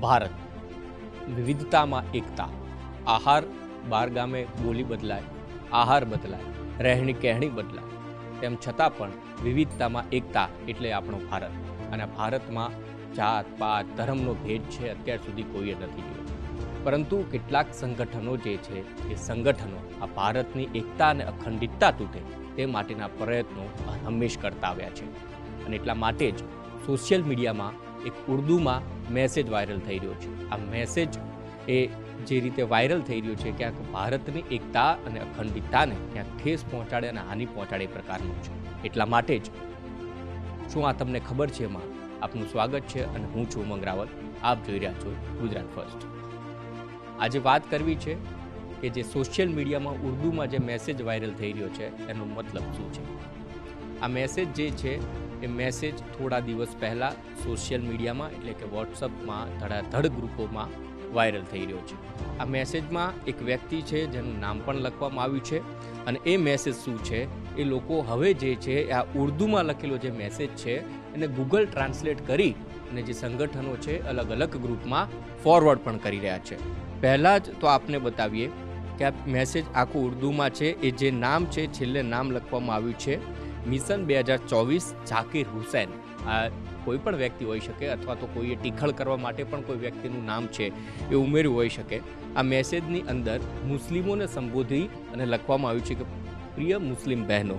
ભારત. વિવિધતામાં એકતા. આહાર, બાર ગામે બોલી બદલાય, આહાર બદલાય, રહેણી કહેણી બદલાય. તેમ છતાં પણ વિવિધતામાં એકતા એટલે આપણો ભારત. અને ભારતમાં જાત, પાત, ધર્મનો ભેદ છે અત્યાર સુધી કોઈએ નથી જોયો. પરંતુ કેટલાક સંગઠનો જે છે, એ સંગઠનો આ ભારતની એકતા અને અખંડિતતા તૂટે તે માટેના પ્રયત્નો હંમેશ કરતા આવ્યા છે. અને એટલા માટે જ સોશિયલ મીડિયામાં એક ઉર્દુમાં મેસેજ વાયરલ થઈ રહ્યો છે. આ મેસેજ એ જે રીતે વાયરલ થઈ રહ્યો છે, ક્યાંક ભારતની એકતા અને અખંડિતતાને ક્યાંક ઠેસ પહોંચાડે અને હાનિ પહોંચાડે એ પ્રકારનો છે. એટલા માટે જ શું આ તમને ખબર છે એમાં આપનું સ્વાગત છે અને હું છું ઉમંગ રાવલ. આપ જોઈ રહ્યા છો ગુજરાત ફર્સ્ટ. આજે વાત કરવી છે કે જે સોશિયલ મીડિયામાં ઉર્દુમાં જે મેસેજ વાયરલ થઈ રહ્યો છે, એનો મતલબ શું છે? આ મેસેજ જે છે એ મેસેજ થોડા દિવસ પહેલાં સોશિયલ મીડિયામાં એટલે કે વોટ્સઅપમાં ધડાધડ ગ્રુપોમાં વાયરલ થઈ રહ્યો છે. આ મેસેજમાં એક વ્યક્તિ છે, જેનું નામ પણ લખવામાં આવ્યું છે. અને એ મેસેજ શું છે? એ લોકો હવે જે છે, આ ઉર્દુમાં લખેલો જે મેસેજ છે, એને ગૂગલ ટ્રાન્સલેટ કરી અને જે સંગઠનો છે, અલગ અલગ ગ્રુપમાં ફોરવર્ડ પણ કરી રહ્યા છે. પહેલાં જ તો આપને બતાવીએ કે આ મેસેજ આખું ઉર્દુમાં છે. એ જે નામ છે, છેલ્લે નામ લખવામાં આવ્યું છે. મિશન બે હજાર ચોવીસ ઝાકીર હુસૈન. આ કોઈ પણ વ્યક્તિ હોઈ શકે અથવા તો કોઈએ ટીખળ કરવા માટે પણ કોઈ વ્યક્તિનું નામ છે એ ઉમેર્યું હોઈ શકે. આ મેસેજની અંદર મુસ્લિમોને સંબોધી અને લખવામાં આવ્યું છે કે, પ્રિય મુસ્લિમ બહેનો,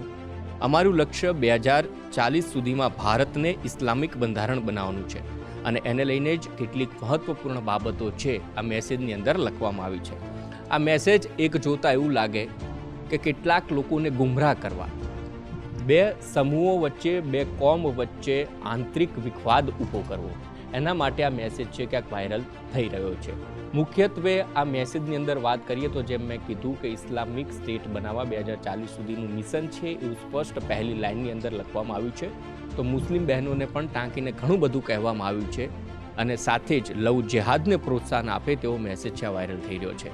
અમારું લક્ષ્ય બે હજાર ચાલીસ સુધીમાં ભારતને ઇસ્લામિક બંધારણ બનાવવાનું છે અને એને લઈને જ કેટલીક મહત્વપૂર્ણ બાબતો છે, આ મેસેજની અંદર લખવામાં આવી છે. આ મેસેજ એક જોતા એવું લાગે કે કેટલાક લોકોને ગુમરાહ કરવા બે સમૂહો વચ્ચે, બે કોમ વચ્ચે આંતરિક વિખવાદ ઊભો કરવો. એના માટે આ મેસેજ છે ક્યાંક વાયરલ થઈ રહ્યો છે. મુખ્યત્વે આ મેસેજની અંદર વાત કરીએ તો જેમ મેં કીધું કે ઇસ્લામિક સ્ટેટ બનાવવા બે હજાર ચાલીસ સુધીનું મિશન છે એવું સ્પષ્ટ પહેલી લાઇનની અંદર લખવામાં આવ્યું છે. તો મુસ્લિમ બહેનોને પણ ટાંકીને ઘણું બધું કહેવામાં આવ્યું છે અને સાથે જ લવ જેહાદને પ્રોત્સાહન આપે તેવો મેસેજ છે વાયરલ થઈ રહ્યો છે.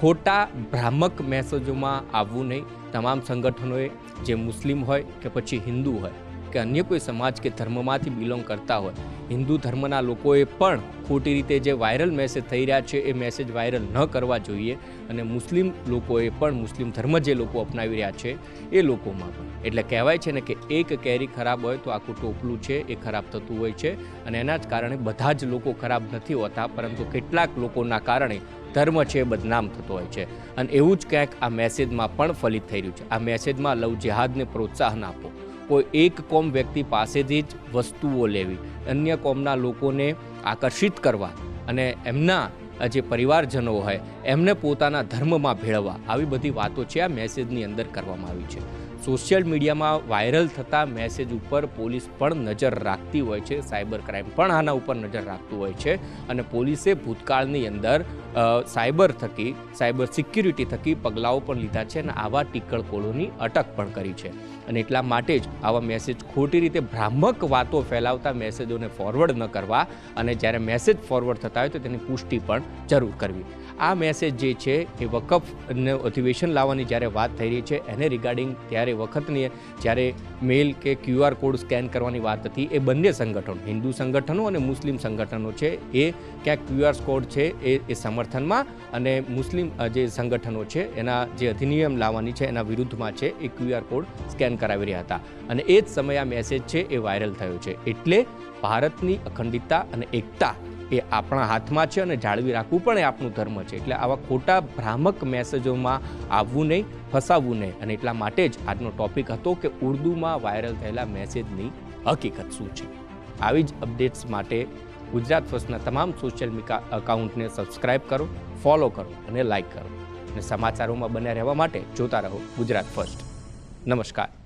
ખોટા ભ્રામક મેસેજોમાં આવવું નહીં. તમામ સંગઠનોએ, જે મુસ્લિમ હોય કે પછી હિન્દુ હોય કે અન્ય કોઈ સમાજ કે ધર્મમાંથી બિલોંગ કરતા હોય હિન્દુ ધર્મના લોકોએ પણ ખોટી રીતે જે વાયરલ મેસેજ થઈ રહ્યા છે, એ મેસેજ વાયરલ ન કરવા જોઈએ અને મુસ્લિમ લોકોએ પણ મુસ્લિમ ધર્મ જે લોકો અપનાવી રહ્યા છે, એ લોકોમાં પણ. એટલે કહેવાય છે ને કે એક કેરી ખરાબ હોય તો આખું ટોપલું છે, એ ખરાબ થતું હોય છે અને એના જ કારણે બધા જ લોકો ખરાબ નથી હોતા, પરંતુ કેટલાક લોકોના કારણે ધર્મ છે એ બદનામ થતો હોય છે. અને એવું જ ક્યાંક આ મેસેજમાં પણ ફલિત થઈ રહ્યું છે. આ મેસેજમાં લવ જેહાદને પ્રોત્સાહન આપો. કોઈ એક કોમ વ્યક્તિ પાસેથી જ વસ્તુઓ લેવી, અન્ય કોમના લોકોને આકર્ષિત કરવા અને એમના જે પરિવારજનો હોય, એમને પોતાના ધર્મમાં ભેળવવા. આવી બધી વાતો છે આ મેસેજની અંદર કરવામાં આવી છે. સોશિયલ મીડિયામાં વાયરલ થતા મેસેજ ઉપર પોલીસ પણ નજર રાખતી હોય છે. સાયબર ક્રાઇમ પણ આના ઉપર નજર રાખતું હોય છે અને પોલીસે ભૂતકાળની અંદર સાયબર થકી, સાયબર સિક્યુરિટી થકી પગલાઓ પણ લીધા છે અને આવા ટીકળકોળોની અટક પણ કરી છે. અને એટલા માટે જ આવા મેસેજ ખોટી રીતે ભ્રામક વાતો ફેલાવતા મેસેજોને ફોરવર્ડ ન કરવા અને જ્યારે મેસેજ ફોરવર્ડ થતા હોય તો તેની પુષ્ટિ પણ જરૂર કરવી. આ મેસેજ જે છે એ વકફને અધિવેશન લાવવાની જ્યારે વાત થઈ રહી છે, એને રિગાર્ડિંગ ત્યારે વખતની જ્યારે મેલ કે ક્યુઆર કોડ સ્કેન કરવાની વાત હતી, એ બંને સંગઠનો, હિન્દુ સંગઠનો અને મુસ્લિમ સંગઠનો છે, એ ક્યાંક ક્યુઆર કોડ છે, એ એ સમર્થનમાં અને મુસ્લિમ જે સંગઠનો છે, એના જે અધિનિયમ લાવવાની છે, એના વિરુદ્ધમાં છે, એ ક્યુઆર કોડ સ્કેન કરાવી રહ્યા હતા. અને એ જ સમયે આ મેસેજ છે, એ વાયરલ થયો છે. એટલે ભારતની અખંડિતતા અને એકતા એ આપણા હાથમાં છે અને જાળવી રાખવું પણ એ આપણું ધર્મ છે. એટલે આવા ખોટા ભ્રામક મેસેજોમાં આવવું નહીં, ફસાવવું નહીં. અને એટલા માટે જ આજનો ટોપિક હતો કે ઉર્દુમાં વાયરલ થયેલા મેસેજની હકીકત શું છે. આવી જ અપડેટ્સ માટે ગુજરાત ફર્સ્ટના તમામ સોશિયલ અકાઉન્ટને સબસ્ક્રાઇબ કરો ફોલો કરો અને લાઇક કરો. અને સમાચારોમાં બન્યા રહેવા માટે જોતા રહો ગુજરાત ફર્સ્ટ. નમસ્કાર.